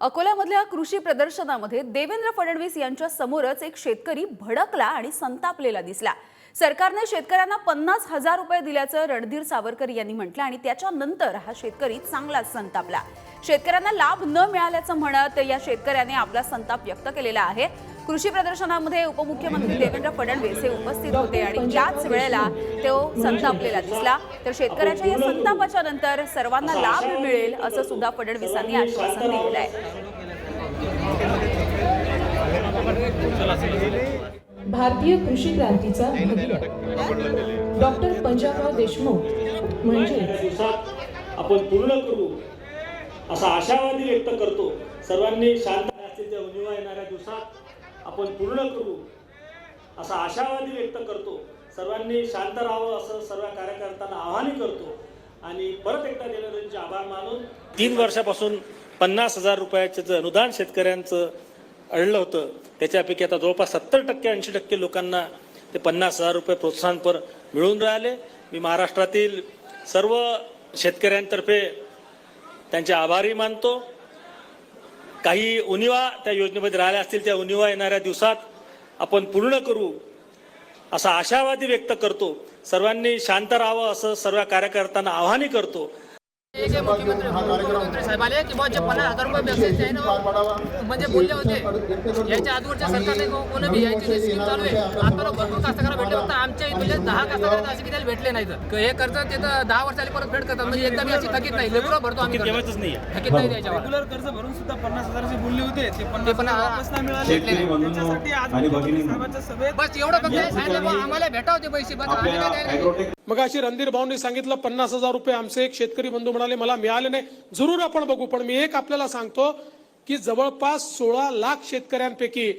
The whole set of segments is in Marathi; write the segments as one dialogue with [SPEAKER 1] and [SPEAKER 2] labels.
[SPEAKER 1] अकोल्यामधल्या कृषी प्रदर्शनामध्ये देवेंद्र फडणवीस यांच्या समोरच एक शेतकरी भडकला आणि संतापलेला दिसला. सरकारने शेतकऱ्यांना पन्नास हजार रुपये दिल्याचं रणधीर सावरकर यांनी म्हटलं आणि त्याच्यानंतर हा शेतकरी चांगलाच संतापला. शेतकऱ्यांना लाभ न मिळाल्याचं म्हणत या शेतकऱ्याने आपला संताप व्यक्त केलेला आहे. कृषी प्रदर्शनामध्ये उपमुख्यमंत्री देवेंद्र फडणवीस हे उपस्थित होते आणि याच वेळेला तो संतापलेला दिसला. तर शेतकऱ्याच्या या संतापाच्या नंतर सर्वांना लाभ मिळेल असं सुद्धा फडणवीसांनी आश्वासन दिलेलं आहे.
[SPEAKER 2] भारतीय कृषी क्रांतीचा डॉक्टर पंजाबराव देशमुख म्हणजे
[SPEAKER 3] आपण पूर्ण करू. असा आशावादी व्यक्त करतो. सर्वांनी शांत असतील त्या उनिवा येणाऱ्या दिवसात आपण पूर्ण करू. असा आशावादी व्यक्त करतो. सर्वांनी शांत राहावं असं सर्व कार्यकर्त्यांना आवाहन करतो. आणि परत एकदा देवेंद्रजींचे आभार मानून तीन वर्षापासून पन्नास हजार रुपयाचं जे अनुदान शेतकऱ्यांचं अडलं होतं त्याच्यापैकी आता जवळपास सत्तर टक्के ऐंशी टक्के लोकांना ते पन्नास हजार रुपये प्रोत्साहनपर मिळून राहिले. मी महाराष्ट्रातील सर्व शेतकऱ्यांतर्फे त्यांचे आभारी मानतो. काही उणिवा त्या योजनेमध्ये राहिल्या असतील त्या उणिवा येणाऱ्या दिवसात आपण पूर्ण करू असा आशावादी व्यक्त करतो. सर्वांनी शांत राहावं असं सर्व कार्यकर्त्यांना आवाहनही करतो.
[SPEAKER 4] मुख्यमंत्री साहेब आले की जे पन्नास हजार रुपये आहे ना म्हणजे बोलले होते. याच्या आजवरच्या सरकारने कोणी बी याची स्कीम चालू आहे आता भरपूर कास्तकारा इथले दहा असे की त्याला भेटले नाही तर हे कर्ज ते तर दहा वर्षाला परत फेड करतात. म्हणजे एकदम अशी थकीत नाही. रेग्युलर भरतो आम्ही कर्ज.
[SPEAKER 3] नाही
[SPEAKER 4] थकीत नाही त्याच्यावर.
[SPEAKER 5] रेग्युलर कर्ज भरून सुद्धा पन्नास हजाराचे बोलले होते. ते
[SPEAKER 4] ते
[SPEAKER 5] पन्नास
[SPEAKER 4] पण
[SPEAKER 5] हजार वापस नाही मिळाले.
[SPEAKER 4] भेटले नाही.
[SPEAKER 5] त्याच्यासाठी आज मुख्यमंत्री साहेबांच्या सभेत
[SPEAKER 4] बस एवढं फक्त हे सांगितलं बुवा आम्हाला भेटावं ते पैसे बस आम्ही काय द्यायला नाही.
[SPEAKER 6] मग अशी रणधीर भाऊंनी सांगितलं पन्नास हजार रुपये आमचे एक शेतकरी बंधू म्हणाले मला मिळाले नाही. जरूर आपण बघू पण मी एक आपल्याला सांगतो की जवळपास सोळा लाख शेतकऱ्यांपैकी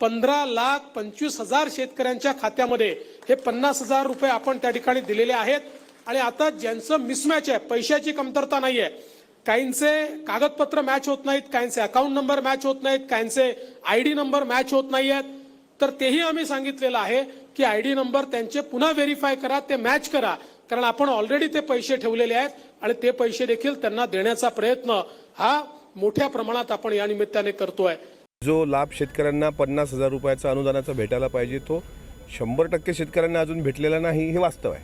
[SPEAKER 6] पंधरा लाख पंचवीस हजार शेतकऱ्यांच्या खात्यामध्ये हे पन्नास हजार रुपये आपण त्या ठिकाणी दिलेले आहेत. आणि आता ज्यांचं मिसमॅच आहे पैशाची कमतरता नाही आहे काहींचे कागदपत्र मॅच होत नाहीत काहींचे अकाउंट नंबर मॅच होत नाहीत काहींचे आय डी नंबर मॅच होत नाही आहेत तर तेही आम्ही सांगितलेलं आहे की आय डी नंबर त्यांचे पुन्हा व्हेरीफाय करा ते मॅच करा. कारण आपण ऑलरेडी ते पैसे ठेवलेले आहेत आणि ते पैसे देखील त्यांना देण्याचा प्रयत्न हा मोठ्या प्रमाणात आपण या निमित्ताने करतोय.
[SPEAKER 7] जो लाभ शेतकऱ्यांना पन्नास हजार रुपयाचा अनुदानाचा भेटायला पाहिजे तो शंभर टक्के शेतकऱ्यांना अजून भेटलेला नाही हे वास्तव आहे.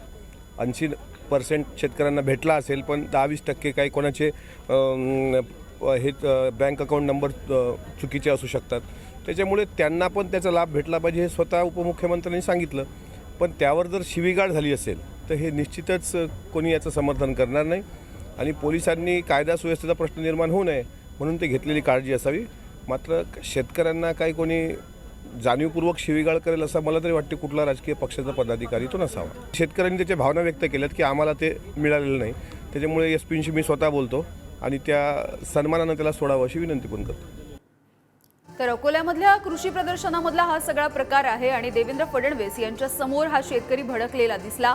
[SPEAKER 7] ऐंशी पर्सेंट शेतकऱ्यांना भेटला असेल पण दहा वीस टक्के काही कोणाचे हे बँक अकाउंट नंबर चुकीचे असू शकतात. त्याच्यामुळे त्यांना पण त्याचा लाभ भेटला पाहिजे हे स्वतः उपमुख्यमंत्र्यांनी सांगितलं. पण त्यावर जर शिवीगाळ झाली असेल तर हे निश्चितच कोणी याचं समर्थन करणार नाही. आणि पोलिसांनी कायदा सुव्यवस्थेचा प्रश्न निर्माण होऊ नये म्हणून ते घेतलेली काळजी असावी. मात्र शेतकऱ्यांना काही कोणी जाणीवपूर्वक शिवीगाळ करेल असं मला तरी वाटते कुठला राजकीय पक्षाचा पदाधिकारी तो नसावा. शेतकऱ्यांनी त्याच्या भावना व्यक्त केल्यात की आम्हाला ते मिळालेलं नाही. त्याच्यामुळे एस पींशी मी स्वतः बोलतो आणि त्या सन्मानानं त्याला सोडावं अशी विनंती पण करतो.
[SPEAKER 1] तर अकोल्यामधल्या कृषी प्रदर्शनामधला हा सगळा प्रकार आहे आणि देवेंद्र फडणवीस यांच्या समोर हा शेतकरी भडकलेला दिसला.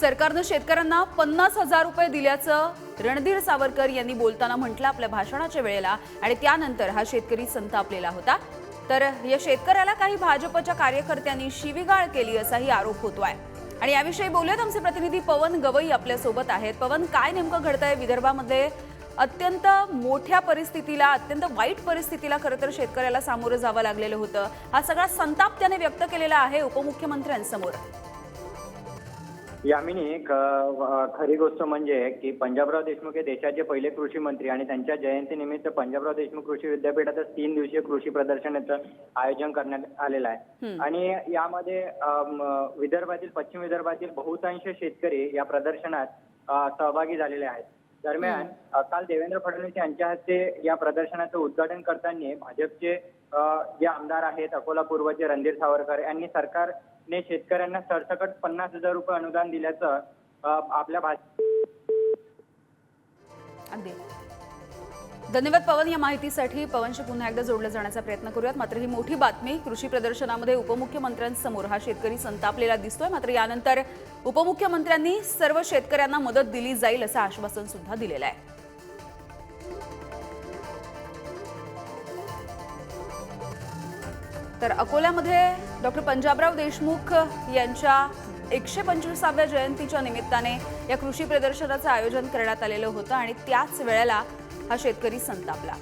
[SPEAKER 1] सरकारनं शेतकऱ्यांना पन्नास हजार रुपये दिल्याचं रणधीर सावरकर यांनी बोलताना म्हटलं आपल्या भाषणाच्या वेळेला. आणि त्यानंतर हा शेतकरी संतापलेला होता. तर या शेतकऱ्याला काही भाजपच्या कार्यकर्त्यांनी शिवीगाळ केली असाही आरोप होतोय. आणि याविषयी बोलूयात आमचे प्रतिनिधी पवन गवई आपल्यासोबत आहेत. पवन काय नेमकं घडतंय? विदर्भामध्ये अत्यंत मोठ्या परिस्थितीला अत्यंत वाईट परिस्थितीला खरं तर शेतकऱ्याला सामोरं जावं लागलेलं होतं. हा सगळा संताप त्याने व्यक्त केलेला आहे उपमुख्यमंत्र्यांसमोर.
[SPEAKER 8] यामिनी खरी गोष्ट म्हणजे की पंजाबराव देशमुख हे देशाचे पहिले कृषी मंत्री आणि त्यांच्या जयंतीनिमित्त पंजाबराव देशमुख कृषी विद्यापीठातच तीन दिवसीय कृषी प्रदर्शनाचं आयोजन करण्यात आलेलं आहे. आणि यामध्ये विदर्भातील पश्चिम विदर्भातील बहुतांश शेतकरी या प्रदर्शनात सहभागी झालेले आहेत. दरम्यान काल देवेंद्र फडणवीस यांच्या हस्ते या प्रदर्शनाचं उद्घाटन करताना भाजपचे जे आमदार आहेत अकोला पूर्वचे रणधीर सावरकर यांनी ने शेतकऱ्यांना सरसकट पन्नास हजार रुपये अनुदान दिल्याचं आपल्या
[SPEAKER 1] धन्यवाद पवन या माहितीसाठी. पवनशी पुन्हा एकदा जोडलं जाण्याचा प्रयत्न करूयात. मात्र ही मोठी बातमी कृषी प्रदर्शनामध्ये उपमुख्यमंत्र्यांसमोर हा शेतकरी संतापलेला दिसतोय. मात्र यानंतर उपमुख्यमंत्र्यांनी सर्व शेतकऱ्यांना मदत दिली जाईल असं आश्वासन सुद्धा दिलेलं आहे. तर अकोल्यामध्ये डॉक्टर पंजाबराव देशमुख यांच्या एकशे पंचवीसाव्या जयंतीच्या निमित्ताने या कृषी प्रदर्शनाचं आयोजन करण्यात आलेलं होतं आणि त्याच वेळेला हा शेतकरी संतापला.